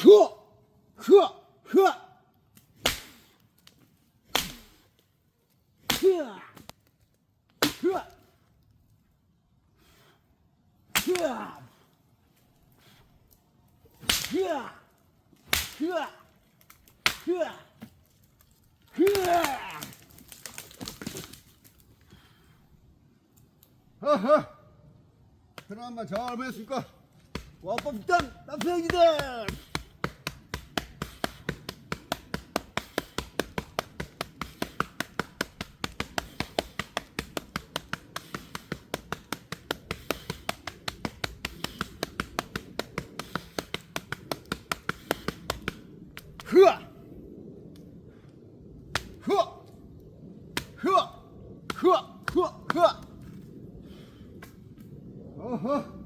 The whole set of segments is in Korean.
흐어, 흐어, 흐어. 흐어, 흐어. 흐어. 흐어, 흐어, 흐어, 흐어. 허허 그나마 잘 보냈으니까 와법단 남편이들 흐어 흐어 흐어 흐어 흐어 흐어 어허!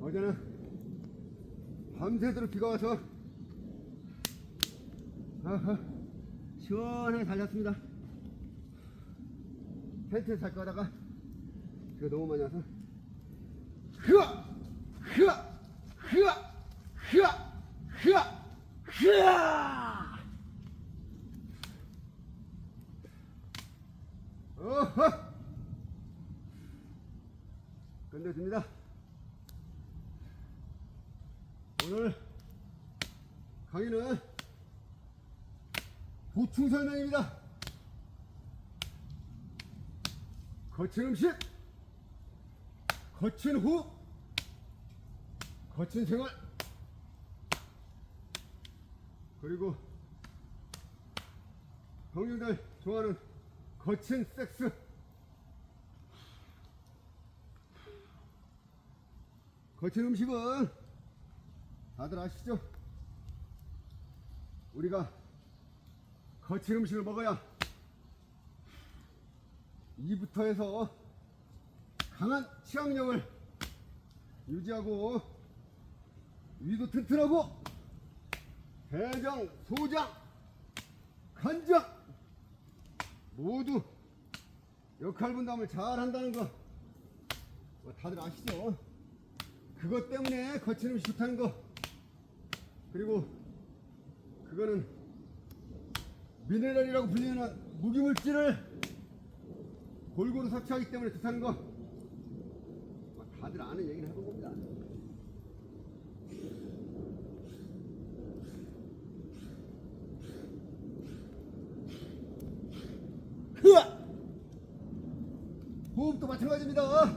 어제는 밤새도록 비가 와서 어허! 시원하게 달렸습니다. 텐트에 잘 거다가 비가 너무 많이 와서 흐어 흐어 흐어 흐어 흐어 흐 어 어허 끝냈습니다. 오늘 강의는 보충 설명입니다. 거친 음식 거친 후 거친 생활 그리고 형님들 좋아하는 거친 섹스 거친 음식은 다들 아시죠? 우리가 거친 음식을 먹어야 이부터 해서 강한 치악력을 유지하고 위도 튼튼하고 대장, 소장, 간장 모두 역할 분담을 잘 한다는 거. 뭐 다들 아시죠? 그것 때문에 거친 음식 좋다는 거. 그리고 그거는 미네랄이라고 불리는 무기물질을 골고루 섭취하기 때문에 좋다는 거뭐 다들 아는 얘기를 해보고 호흡도 마찬가지입니다.